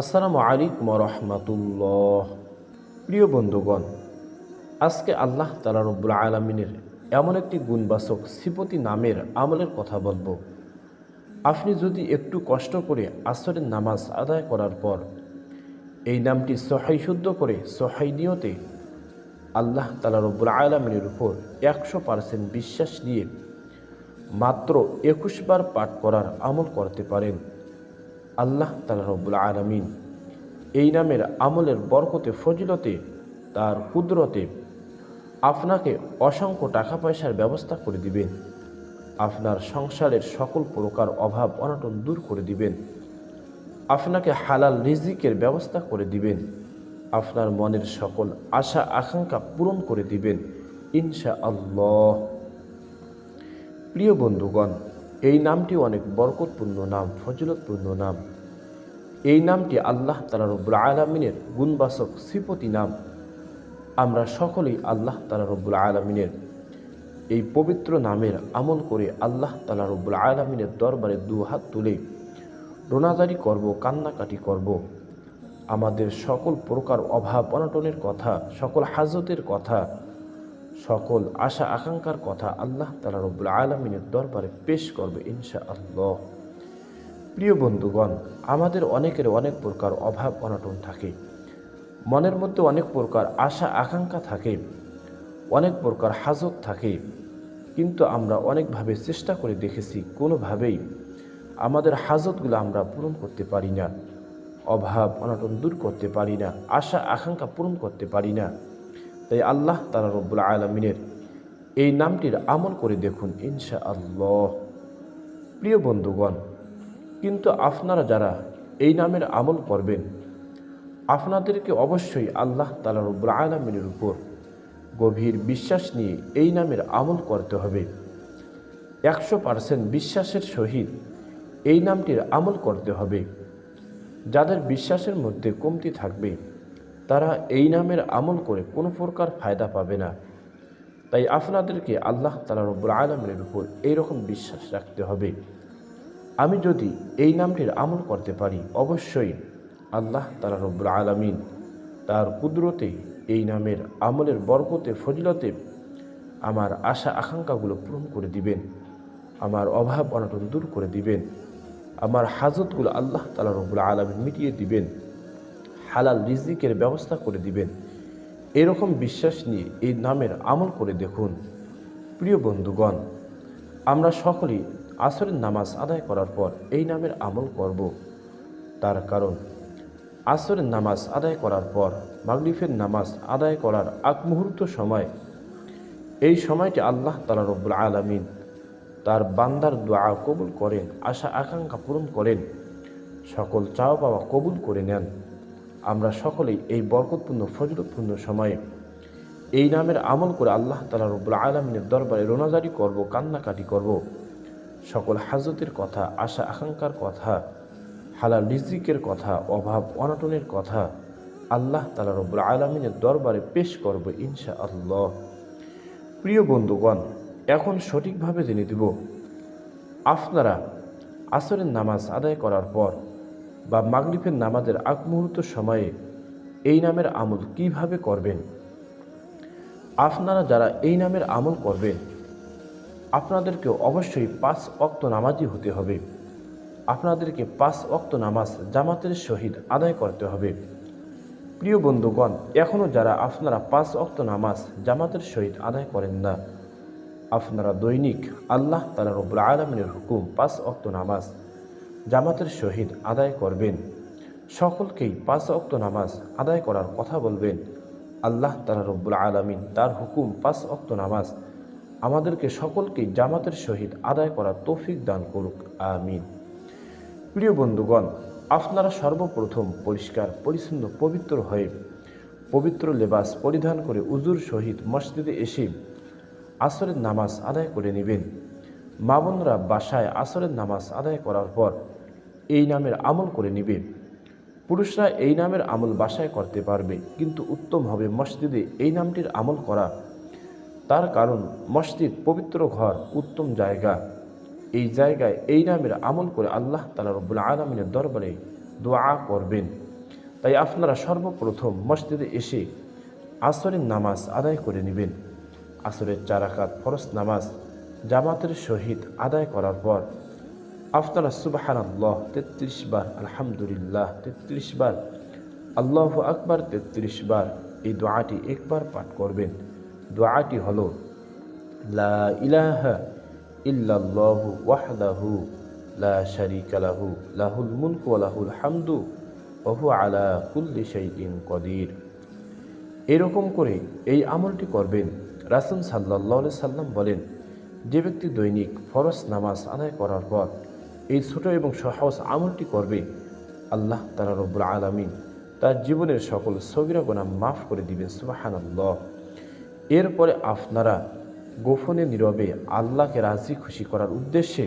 আসসালামু আলাইকুম রহমতুল্লাহ। প্রিয় বন্ধুগণ, আজকে আল্লাহ তালা রব্বুল আলমিনের এমন একটি গুণবাচক সিপতি নামের আমলের কথা বলব। আপনি যদি একটু কষ্ট করে আসরের নামাজ আদায় করার পর এই নামটি সহাই শুদ্ধ করে সহাই নিয়তে আল্লাহ তালা রব্বুল আলমিনের উপর একশো পার্সেন্ট বিশ্বাস নিয়ে মাত্র একুশ বার পাঠ করার আমল করতে পারেন। আল্লাহ তালা রব্বুল আলমিন এই নামের আমলের বরকতে, ফজিলতে, তার কুদরতে আপনাকে অসংখ্য টাকা পয়সার ব্যবস্থা করে দিবেন। আপনার সংসারের সকল প্রকার অভাব, অনটন দূর করে দিবেন। আপনাকে হালাল রিজিকের ব্যবস্থা করে দিবেন। আপনার মনের সকল আশা, আকাঙ্ক্ষা পূরণ করে দিবেন। ইনশা আল্লাহ প্রিয় বন্ধুগণ এই নামটি অনেক বরকতপূর্ণ নাম, ফজিলতপূর্ণ নাম। এই নামটি আল্লাহ তালা রব্বুল আলমিনের গুণবাচক শ্রীপতি নাম। আমরা সকলেই আল্লাহ তালা রব্বুল আলমিনের এই পবিত্র নামের আমল করে আল্লাহ তালা রব্বুল আলমিনের দরবারে দু হাত তুলে রোনাজারি করব, কান্নাকাটি করব। আমাদের সকল প্রকার অভাব, অনটনের কথা, সকল হাজতের কথা সকল আশা, আকাঙ্ক্ষার কথা আল্লাহ তালা রব্বুল আলমিনের দরবারে পেশ করবে ইনশা আল্লাহ প্রিয় বন্ধুগণ, আমাদের অনেকের অনেক প্রকার অভাব, অনটন থাকে। মনের মধ্যে অনেক প্রকার আশা, আকাঙ্ক্ষা থাকে। অনেক প্রকার হাজত থাকে। কিন্তু আমরা অনেকভাবে চেষ্টা করে দেখেছি, কোনোভাবেই আমাদের হাজতগুলো আমরা পূরণ করতে পারি না। অভাব, অনটন দূর করতে পারি না। আশা, আকাঙ্ক্ষা পূরণ করতে পারি না। তাই আল্লাহ তালা রব্বুল আলমিনের এই নামটির আমল করে দেখুন ইনশা আল্লাহ প্রিয় বন্ধুগণ, কিন্তু আপনারা যারা এই নামের আমল করবেন, আপনাদেরকে অবশ্যই আল্লাহ তালা রব্বুল আলমিনের উপর গভীর বিশ্বাস নিয়ে এই নামের আমল করতে হবে। একশো পার্সেন্ট বিশ্বাসের সহিত এই নামটির আমল করতে হবে। যাদের বিশ্বাসের মধ্যে কমতি থাকবে তারা এই নামের আমল করে কোনো প্রকার ফায়দা পাবে না। তাই আপনাদেরকে আল্লাহ তালা রব্বুল আলমের উপর এইরকম বিশ্বাস রাখতে হবে। আমি যদি এই নামটির আমল করতে পারি, অবশ্যই আল্লাহ তালা রব্বুল আলমিন তার কুদরতে এই নামের আমলের বরকতে, ফজিলতে আমার আশা আকাঙ্ক্ষাগুলো পূরণ করে দিবেন, আমার অভাব অনটন দূর করে দিবেন, আমার হাজতগুলো আল্লাহ তালা রব্বুল আলমিন মিটিয়ে দিবেন। হালাল রিজিকের ব্যবস্থা করে দিবেন। এরকম বিশ্বাস নিয়ে এই নামের আমল করে দেখুন। প্রিয় বন্ধুগণ, আমরা সকলেই আসরের নামাজ আদায় করার পর এই নামের আমল করব। তার কারণ, আসরের নামাজ আদায় করার পর মাগরিফের নামাজ আদায় করার আগ মুহূর্ত সময়, এই সময়টি আল্লাহ তালা রব্বুল আলমিন তার বান্দার দোয়া কবুল করেন, আশা, আকাঙ্ক্ষা পূরণ করেন। সকল চাওয়া পাওয়া কবুল করে নেন। আমরা সকলেই এই বরকতপূর্ণ, ফজলতপূর্ণ সময়ে এই নামের আমল করে আল্লাহ তালা রব্বুল আলমিনের দরবারে রোনাজারি করব, কান্নাকাটি করব। সকল হাজতের কথা, আশা, আকাঙ্ক্ষার কথা, হালাল রিজিকের কথা, অভাব, অনাটনের কথা আল্লাহ তালা রব্বুল আলমিনের দরবারে পেশ করব ইনশা আল্লাহ প্রিয় বন্ধুগণ, এখন সঠিকভাবে জেনে দিব, আপনারা আসরের নামাজ আদায় করার পর বা মাগরিফের নামাজের আগ মুহূর্ত সময়ে এই নামের আমল কীভাবে করবেন? আপনারা যারা এই নামের আমল করবেন, আপনাদেরকে অবশ্যই পাঁচ অক্ত নামাজি হতে হবে। আপনাদেরকে পাঁচ অক্ত নামাজ জামাতের সহিত আদায় করতে হবে। প্রিয় বন্ধুগণ এখনও যারা আপনারা পাঁচ অক্ত নামাজ জামাতের সহিত আদায় করেন না, আপনারা দৈনিক আল্লাহ তালা রব্বুল আলমিনের হুকুম পাঁচ অক্ত নামাজ জামাতের শহীদ আদায় করবেন। সকলকেই পাঁচ অক্ত নামাজ আদায় করার কথা বলবেন। আল্লাহ তালা রব্বুল আলমিন তার হুকুম পাঁচ অক্ত নামাজ আমাদেরকে সকলকেই জামাতের সহিত আদায় করার তৌফিক দান করুক। আমিন। প্রিয় বন্ধুগণ, আপনারা সর্বপ্রথম পরিষ্কার, পরিচ্ছন্ন, পবিত্র হয়ে পবিত্র লেবাস পরিধান করে উজুর সহিত মসজিদে এসে আসরের নামাজ আদায় করে নেবেন। মা বোনরা বাসায় আসরের নামাজ আদায় করার পর এই নামের আমল করে নেবে। পুরুষরা এই নামের আমল বাসায় করতে পারবে, কিন্তু উত্তম হবে মসজিদে এই নামটির আমল করা। তার কারণ, মসজিদ পবিত্র ঘর, উত্তম জায়গা। এই জায়গায় এই নামের আমল করে আল্লাহ তালা রব্বুল আলমিনের দরবারে দোয়া করবেন। তাই আপনারা সর্বপ্রথম মসজিদে এসে আসরের নামাজ আদায় করে নেবেন। আসরের চারাকাত ফরস নামাজ জামাতের সহিত আদায় করার পর আপনারা সুবাহান আল্লাহ তেত্রিশ বার আলহামদুলিল্লাহ, তেত্রিশ বার আল্লাহ আকবার, তেত্রিশ বার এই দোয়াটি একবার পাঠ করবেন। দোয়াটি হল, লা ইলাহা ওয়াহদাহু লা শারিকা লাহু, লাহুল মুলকু হামদু হুয়া আলা কুল্লি শাইইন কদির। এরকম করে এই আমলটি করবেন। রাসুল সাল্লাহ সাল্লাম বলেন, যে ব্যক্তি দৈনিক ফরজ নামাজ আদায় করার পর এই ছোট এবং সহজ আমলটি করবে, আল্লাহ তালা রব্বুল আলমিন তার জীবনের সকল সগিরা গোনা মাফ করে দিবেন, সুবাহানাল্লাহ। এরপরে আপনারা গোপনে, নীরবে আল্লাহকে রাজি, খুশি করার উদ্দেশ্যে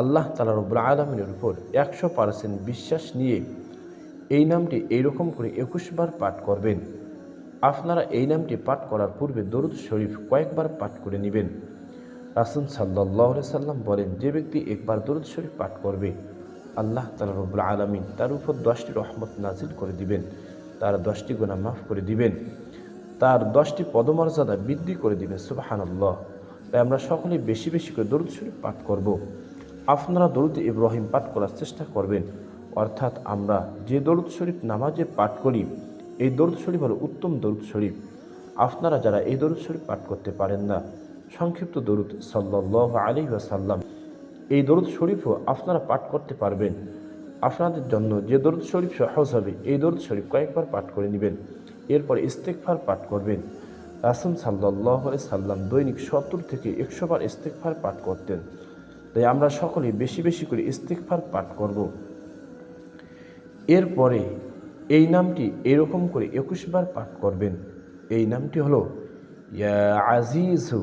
আল্লাহ তালা রব্বুল আলমিনের উপর একশো পার্সেন্ট বিশ্বাস নিয়ে এই নামটি এইরকম করে একুশ বার পাঠ করবেন। আপনারা এই নামটি পাঠ করার পূর্বে দরুদ শরীফ কয়েকবার পাঠ করে নেবেন। রাসুল সাল্লাহ সাল্লাম বলেন, যে ব্যক্তি একবার দরুদ শরীফ পাঠ করবে, আল্লাহ তালা রব্বুল আলমিন তার উপর দশটি রহমত নাজিল করে দিবেন, তার দশটি গোনা মাফ করে দিবেন, তার দশটি পদমর্যাদা বৃদ্ধি করে দিবেন। সুবাহানাল্লাহ। তাই আমরা সকলে বেশি বেশি করে দরুদ শরীফ পাঠ করব। আপনারা দরুদ ইব্রাহিম পাঠ করার চেষ্টা করবেন। অর্থাৎ আমরা যে দরুদ শরীফ নামাজে পাঠ করি, এই দরুদ শরীফ হলো উত্তম দরুদ শরীফ। আপনারা যারা এই দরুদ শরীফ পাঠ করতে পারেন না সংক্ষিপ্ত দরুদ সাল্লাহ আলী সাল্লাম এই দরুদ শরীফও আপনারা পাঠ করতে পারবেন। আপনাদের জন্য যে দরুদ শরীফ সহজ হবে, এই দরুদ শরীফ কয়েকবার পাঠ করে নেবেন। এরপর ইস্তেকফার পাঠ করবেন। রাসুল সাল্লাহ সাল্লাম দৈনিক সত্তর থেকে একশো বার ইস্তেকফার পাঠ করতেন। তাই আমরা সকলে বেশি বেশি করে ইস্তেকফার পাঠ করব। এরপরে এই নামটি এরকম করে একুশ বার পাঠ করবেন। এই নামটি হলো, ইয়া আজিজু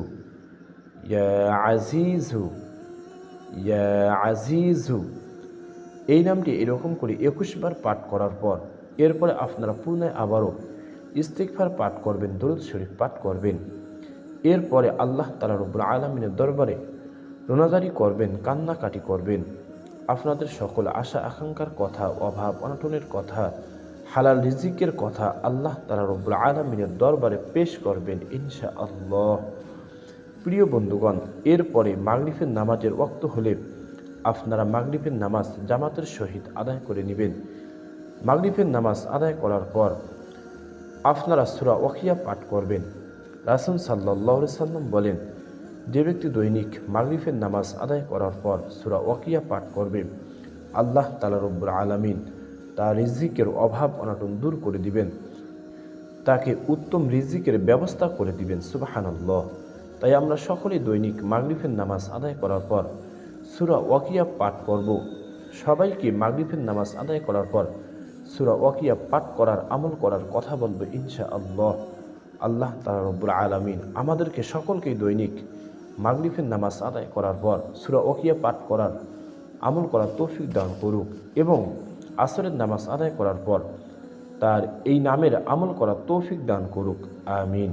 এই নামটি এরকম করে একুশ বার পাঠ করার পর, এরপরে আপনারা পুনরায় আবারও ইস্তিকফার পাঠ করবেন, দরুদ শরীফ পাঠ করবেন। এরপরে আল্লাহ তালা রব্বুল আলমিনের দরবারে রোনাজারি করবেন, কান্নাকাটি করবেন। আপনাদের সকল আশা, আকাঙ্ক্ষার কথা, অভাব, অনটনের কথা, হালাল রিজিকের কথা আল্লাহ তালা রব্বুল আলমিনের দরবারে পেশ করবেন ইনশা আল্লাহ প্রিয় বন্ধুগণ, এরপরে মাগরিফের নামাজের ওক্ত হলে আপনারা মাগরিফের নামাজ জামাতের সহিত আদায় করে নেবেন। মাগরিফের নামাজ আদায় করার পর আপনারা সুরা ওখিয়া পাঠ করবেন। রাসুল সাল্লাহ সাল্লাম বলেন, যে ব্যক্তি দৈনিক মাগরিফের নামাজ আদায় করার পর সুরা ওকিয়া পাঠ করবে, আল্লাহ তালা রব্বুর আলমিন তার রিজিকের অভাব অনাটন দূর করে দিবেন। তাকে উত্তম রিজিকের ব্যবস্থা করে দিবেন, সুবাহানাল্লাহ। তাই আমরা সকলে দৈনিক মাগরিফের নামাজ আদায় করার পর সুরা ওয়াকিয়া পাঠ করব সবাইকে মাগরিফের নামাজ আদায় করার পর সুরা ওয়াকিয়া পাঠ করার আমল করার কথা বলব ইনশা আল্লাহ আল্লাহ তালা রব্বুল আলমিন আমাদেরকে সকলকেই দৈনিক মাগরিফের নামাজ আদায় করার পর সুরা ওকিয়া পাঠ করার আমল করার তৌফিক দান করুক এবং আসরের নামাজ আদায় করার পর তার এই নামের আমল করার তৌফিক দান করুক। আমিন।